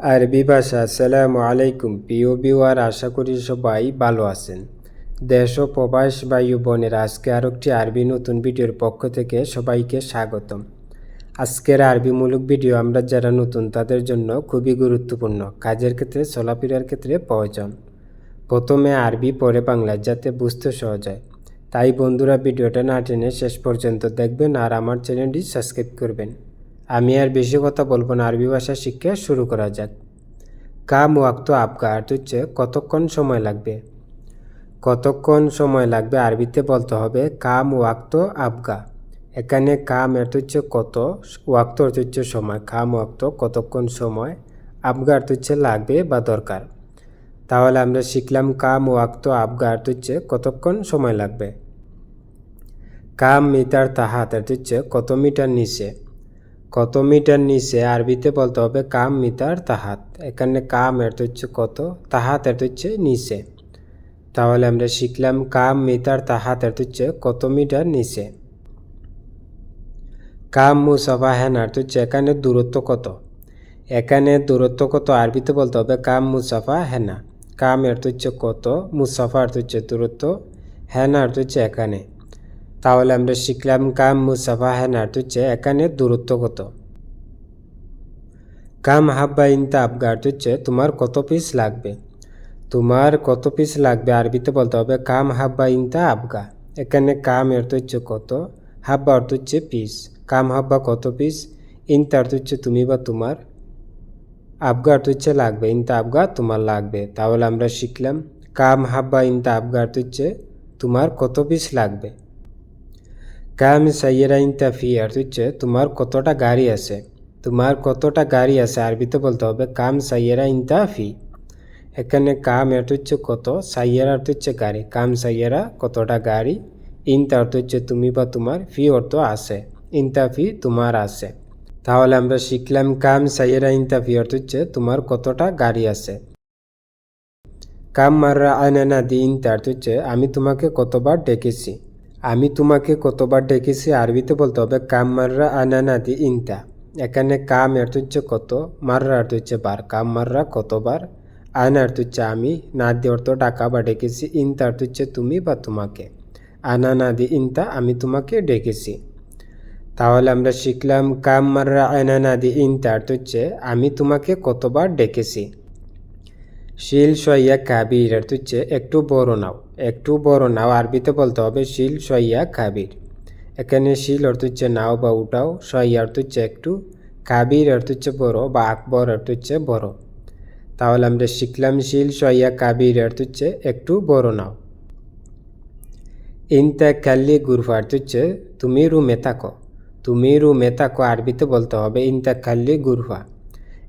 আরবি ভাষা, আসসালামু আলাইকুম। প্রিয় বিওয়ার আশা করি সবাই ভালো আছেন। দেশ ও প্রবাস বায়ু বোনের, আজকে আর একটি আরবি নতুন ভিডিওর পক্ষ থেকে সবাইকে স্বাগতম। আজকের আরবিমূলক ভিডিও আমরা যারা নতুন, তাদের জন্য খুবই গুরুত্বপূর্ণ। কাজের ক্ষেত্রে, চলাফেরার ক্ষেত্রে প্রয়োজন। প্রথমে আরবি, পরে বাংলা, যাতে বুঝতে সহজ হয়। তাই বন্ধুরা, ভিডিওটা না টেনে শেষ পর্যন্ত দেখবেন আর আমার চ্যানেলটি সাবস্ক্রাইব করবেন। আমি আর বেশি কথা বলব না, আরবি ভাষা শিক্ষা শুরু করা যাক। কাম ওয়াক্ত আবগা হচ্ছে কতক্ষণ সময় লাগবে। কতক্ষণ সময় লাগবে আরবিতে বলতে হবে, কাম ওয়াক্ত আবগা। এখানে কাম এর হচ্ছে কত, ওয়াক্ত অর্থ হচ্ছে সময়, কাম ওয়াক্ত কতক্ষণ সময়, আবগা অর্থ হচ্ছে লাগবে বা দরকার। তাহলে আমরা শিখলাম কাম ওয়াক্ত আবগা অর্থ হচ্ছে কতক্ষণ সময় লাগবে। কাম মিটার তাহাত অর্থ হচ্ছে কত মিটার নিচে। কত মিটার নিচে আরবিতে বলতে হবে কাম মিটার তাহাত। এখানে কাম এর হচ্ছে কত? তাহাত এর হচ্ছে নিচে। তাহলে আমরা শিখলাম কাম মিটার তাহাত এর হচ্ছে কত মিটার নিচে। কাম মুসাফা হ্যান আর হচ্ছে এখানে দূরত্ব কত? এখানে দূরত্ব কত? আরবিতে বলতে হবে কাম মুসাফা হেনা কাম এর হচ্ছে কত? মুসাফা আর হচ্ছে দূরত্ব। হ্যানা আর হচ্ছে এখানে। তাহলে আমরা শিখলাম কাম মুসাফা হ্যানার হচ্ছে এখানে দূরত্ব কত? কাম হাব্বা ইনতা আবগার হচ্ছে তোমার কত পিস লাগবে? তোমার কত পিস লাগবে আরবিতে বলতে হবে কাম হাব্বা ইনতা আবগা। এখানে কাম এর হচ্ছে কত? হাব্বা অর্থ হচ্ছে পিস কাম হাব্বা কত পিস ইনতা অর্থ হচ্ছে তুমি বা তোমার। আবগা অর্থ হচ্ছে লাগবে, ইনতা আবগা তোমার লাগবে। তাহলে আমরা শিখলাম কাম হাব্বা ইনতা আবগা অর্থ হচ্ছে তোমার কত পিস লাগবে? কাম সাইয়েরা ইন্তাফি আর হচ্ছে তোমার কতটা গাড়ি আছে? তোমার কতটা গাড়ি আছে? আরবিতে বলতে হবে কাম সাইয়েরা ইন্তাফি এখানে কাম এর হচ্ছে কত, সাইয়েরা অর্থ হচ্ছে গাড়ি। কাম সাইয়েরা কতটা গাড়ি? ইনতা অর্থ হচ্ছে তুমি বা তোমার ফি অর্থ আছে। ইন্তাফি তোমার আছে। তাহলে আমরা শিখলাম কাম সাইয়েরা ইন্তাফি অর্থ হচ্ছে তোমার কতটা গাড়ি আছে। কাম মাররা আয়না দি ইনতা অর্থ হচ্ছে আমি তোমাকে কতবার ডেকেছি। আমি তোমাকে কতবার ডেকেছি আরবিতে বলতে হবে, কাম মাররা আনানাদি ইনতা। এখানে কাম এর হচ্ছে কত, মাররা অর্থ হচ্ছে বার। কাম মাররা কতবার, আনা অর্থ হচ্ছে আমি নাদি অর্থ ডাকা বা ডেকেছি, ইনতা অর্থ হচ্ছে তুমি বা তোমাকে। আনানাদি ইনতা, আমি তোমাকে ডেকেছি। তাহলে আমরা শিখলাম, কাম মাররা আনানাদি ইনতা অর্থ হচ্ছে, আমি তোমাকে কতবার ডেকেছি? শিল সইয়া কাবির অর্থ হচ্ছে একটু বড় নাও, একটু বড় নাও, আরবিতে বলতে হবে শিল সইয়া কাবির। এখানে শিল অর্থ হচ্ছে নাও বা উঠাও, সইয়া অর্থ হচ্ছে একটু, কাবির অর্থ হচ্ছে বড় বা আকবর অর্থ হচ্ছে বড়। তাহলে আমরা শিখলাম শিল সইয়া কাবির অর্থ হচ্ছে একটু বড় নাও। ইনতা কাল্লি গুরফা অর্থ হচ্ছে তুমি রুমে থাকো। তুমি রুমে থাকো, আরবিতে বলতে হবে ইনতা কাল্লি গুরফা।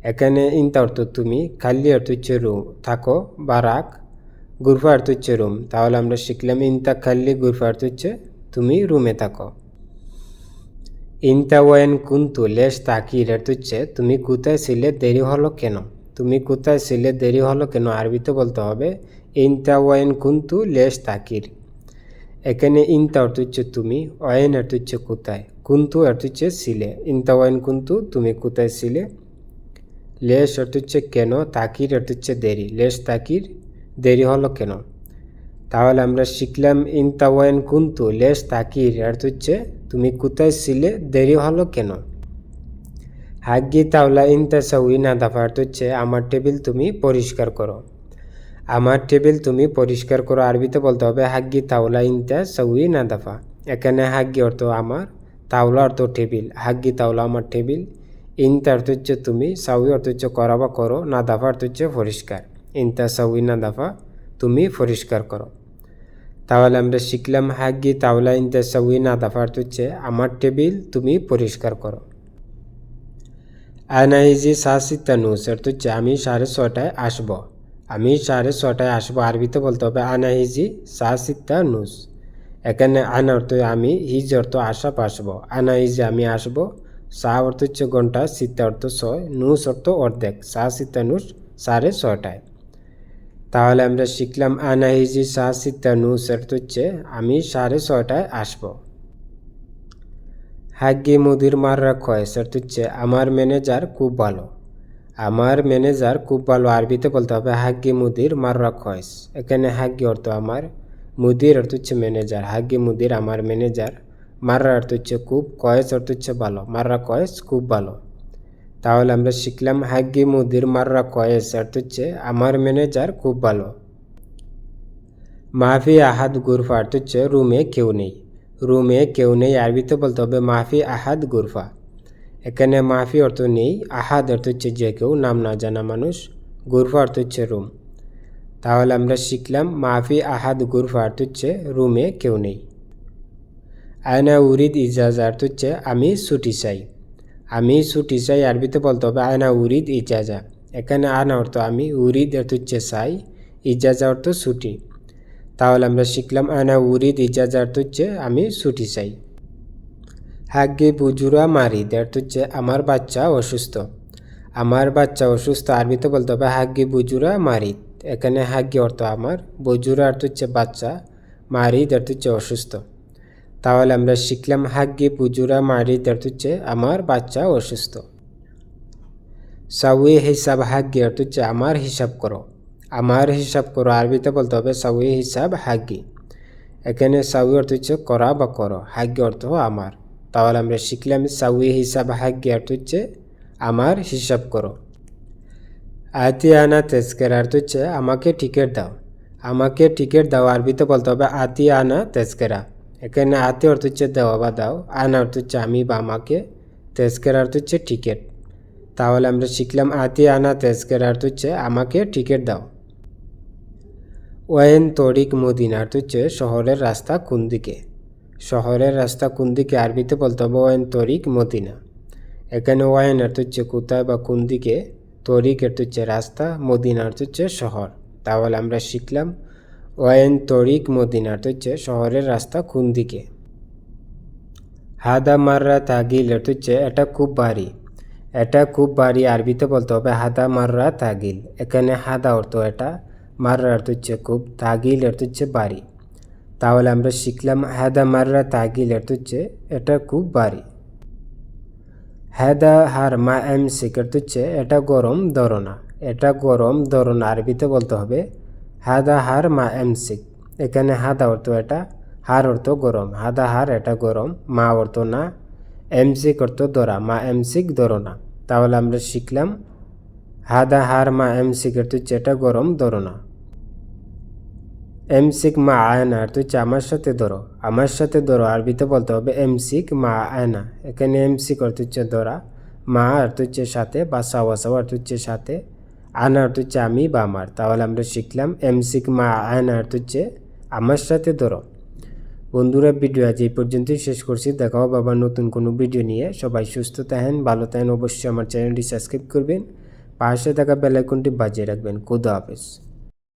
এখানে ইনতা অর্থ তুমি খালি অর্থ হচ্ছে রুম। থাকো বা রাখ গুরফা অর্থ হচ্ছে রুম। তাহলে আমরা শিখলাম ইনতা খাল্লি গুরফা অর্থ হচ্ছে তুমি রুমে থাকো। ইনতা ওয়েন কুন্তু, লেশ তাকির অর্থ হচ্ছে তুমি কোথায় ছিলে, দেরি হলো কেন? তুমি কোথায় ছিলে, দেরি হলো কেন? আরবিতে বলতে হবে, ইনতা ওয়েন কুন্তু, লেশ তাকির। এখানে ইনতা অর্থ হচ্ছে তুমি ওয়েন অর্থ হচ্ছে কোথায়? কুন্তু অর্থ হচ্ছে ছিলে। ইনতা ওয়েন কুন্তু, তুমি কোথায় ছিলে? লেশ অর্থ হচ্ছে কেন? তাকির অর্থ হচ্ছে দেরি। লেশ, তাকির দেরি হলো কেন? তাহলে আমরা শিখলাম ইনতাওয়াইন কুন্তু। লেশ, তাকির অর্থ হচ্ছে তুমি কোথায় ছিলে? দেরি হলো কেন? হাগ্গি তাওলা ইনতা সাউই না দাফা অর্থ হচ্ছে আমার টেবিল তুমি পরিষ্কার করো। আমার টেবিল তুমি পরিষ্কার করো। আরবিতে বলতে হবে হাগ্গি তাওলা ইনতা সাউই না দাফা। এখানে হাগ্গি অর্থ আমার, তাওলা অর্থ টেবিল। হাগ্গি তাওলা, আমার টেবিল ইনতা অর্থ হচ্ছে তুমি সাউই অর্থ হচ্ছে করা বা করো, না দাফা অর্থ হচ্ছে পরিষ্কার ইনতা সাউই না দাফা, তুমি পরিষ্কার করো। তাহলে আমরা শিখলাম হাগ্গি তাওলা ইনতা সাউই না দাফা অর্থ হচ্ছে আমার টেবিল তুমি পরিষ্কার করো। আনাইজি সাসিতা নুস অর্থ হচ্ছে আমি সাড়ে ছটায় আসব। আমি সাড়ে ছটায় আসব, আরবিতে বলতে হবে আনাহিজি সাসিতা নুস এখানে আনা অর্থ আমি হিজ অর্থ আসা আসব আনাহিজি আমি আসব সা অর্থ হচ্ছে ঘণ্টা সিতা অর্থ ছয়, নুস অর্থ অর্ধেক, সা সিতা নুস সাড়ে ছটায় তাহলে আমরা শিখলাম আনাহিজি সা সিতা নুস অর্থ হচ্ছে আমি সাড়ে ছটায় আসব। হাগ্গি মুদির মাররা খয়েস অর্থ হচ্ছে আমার ম্যানেজার খুব ভালো। আমার ম্যানেজার খুব ভালো, আরবিতে বলতে হবে হাগ্গি মুদির মাররা কয়েস এখানে হাগ্গি অর্থ আমার মুদির অর্থ হচ্ছে ম্যানেজার। হাগ্গি মুদির আমার ম্যানেজার মাররা অর্থ হচ্ছে খুব কয়েস অর্থ হচ্ছে ভালো মাররা কয়েস খুব ভালো তাহলে আমরা শিখলাম হাগ্গি মুদির মাররা কয়েস অর্থ হচ্ছে আমার ম্যানেজার খুব ভালো মাফি আহাদ গুরফা অর্থ হচ্ছে রুমে কেউ নেই। রুমে কেউ নেই, আরবিতে বলতে হবে মাফি আহাদ গুরফা। এখানে মাফি অর্থ নেই, আহাদ অর্থ হচ্ছে যে কেউ, নাম না জানা মানুষ, গুরফা অর্থ হচ্ছে রুম। তাহলে আমরা শিখলাম মাফি আহাদ গুরফা অর্থ হচ্ছে রুমে কেউ নেই। আয়না উরিদ ইজাজা অর্থ হচ্ছে আমি ছুটি চাই। আমি ছুটি চাই আরবিতে বলতে হবে আয়না উরিদ ইজাজা। এখানে আনা অর্থ আমি উরিদ অর্থ হচ্ছে চাই ইজাজা অর্থ ছুটি। তাহলে আমরা শিখলাম আয়না উরিদ ইজাজা অর্থ হচ্ছে আমি ছুটি চাই। হাগ্গে বুজুরা মারিদ অর্থ হচ্ছে আমার বাচ্চা অসুস্থ। আমার বাচ্চা অসুস্থ আরবিতে বলতে হবে হাগ্গে বুজুরা মারিদ। এখানে হাগ্গে অর্থ আমার বজুরা অর্থ হচ্ছে বাচ্চা, মারিদ অর্থ হচ্ছে অসুস্থ। তাহলে আমরা শিখলাম হাগ্গে বুজুরা মারিদ অর্থ হচ্ছে আমার বাচ্চা অসুস্থ। সাউই হিসাব হাগ্গে অর্থ হচ্ছে আমার হিসাব করো। আমার হিসাব করো, আরবিতে বলতে হবে সাউই হিসাব হাগ্গি এখানে সাউই অর্থ হচ্ছে করা বা করো, হাগ্য অর্থ আমার। তাহলে আমরা শিখলাম সাউই হিসাব হাগ্য অর্থ হচ্ছে আমার হিসাব করো। আতি আনা তেজকের অর্থ হচ্ছে আমাকে টিকিট দাও। আমাকে টিকিট দাও, আরবিতে বলতে হবে আতি আনা তেজকেরা। এখানে আতি অর্থ হচ্ছে দেওয়া বা দাও, আনা অর্থ হচ্ছে আমি বা আমাকে তেজকের অর্থ হচ্ছে টিকিট তাহলে আমরা শিখলাম আতি আনা তেজকের অর্থ হচ্ছে আমাকে টিকিট দাও। ওয়েন তরিক মদিনা অর্থ হচ্ছে শহরের রাস্তা কোন দিকে? শহরের রাস্তা কোন দিকে? আরবিতে বলতে হবে ওয়েন তরিক মদিনা। এখানে ওয়াইন অর্থ হচ্ছে কোথায় বা কোন দিকে? তরিক অর্থ হচ্ছে রাস্তা, মদিনা অর্থ হচ্ছে শহর। তাহলে আমরা শিখলাম ওয়াইন তরিক অর্থ হচ্ছে শহরের রাস্তা কোন দিকে। হাদা মাররা তাগিল অর্থ হচ্ছে এটা খুব ভারী। এটা খুব ভারী আরবিতে বলতে হবে হাদা মাররা তাগিল। এখানে হাদা অর্থ এটা মাররা অর্থ হচ্ছে খুব তাগিল অর্থ হচ্ছে ভারী। তাহলে আমরা শিখলাম হাদা মাররা তাগিল অর্থ হচ্ছে এটা খুব ভারী। হ্যাদা হার মা এম সিক অর্থ হচ্ছে এটা গরম দরোনা এটা গরম ধরনা আরবিতে বলতে হবে হাদা হার মা এম সিক এখানে হাদা অর্থ এটা হার অর্থ গরম হাদা হার এটা গরম মা অর্থ না এমসিক অর্থ দরা মা এমসিক ধরো না তাহলে আমরা শিখলাম হাদা হার মা এমসিক অর্থ এটা গরম ধরো না এমসিক মা আয়না অর্থ হচ্ছে আমার সাথে ধরো আমার সাথে ধরো আরবিতে বলতে হবে এমসিক মা আয়না এখানে এমসিক অর্থ হচ্ছে ধরা মা অর্থ হচ্ছে সাথে বা সাওয়া সাওয়া অর্থ হচ্ছে সাথে আনা অর্থ হচ্ছে আমি বা আমার। তাহলে আমরা শিখলাম এমসিক মা আনা অর্থ হচ্ছে আমার সাথে ধরো। বন্ধুরা ভিডিও আজ এই পর্যন্তই শেষ করছি। দেখাও বাবা নতুন কোনো ভিডিও নিয়ে। সবাই সুস্থ থাকেন, ভালো থাকেন। অবশ্যই আমার চ্যানেলটি সাবস্ক্রাইব করবেন। পাশে থাকা বেলাইকনটি বাজিয়ে রাখবেন। খুদা হাফেজ।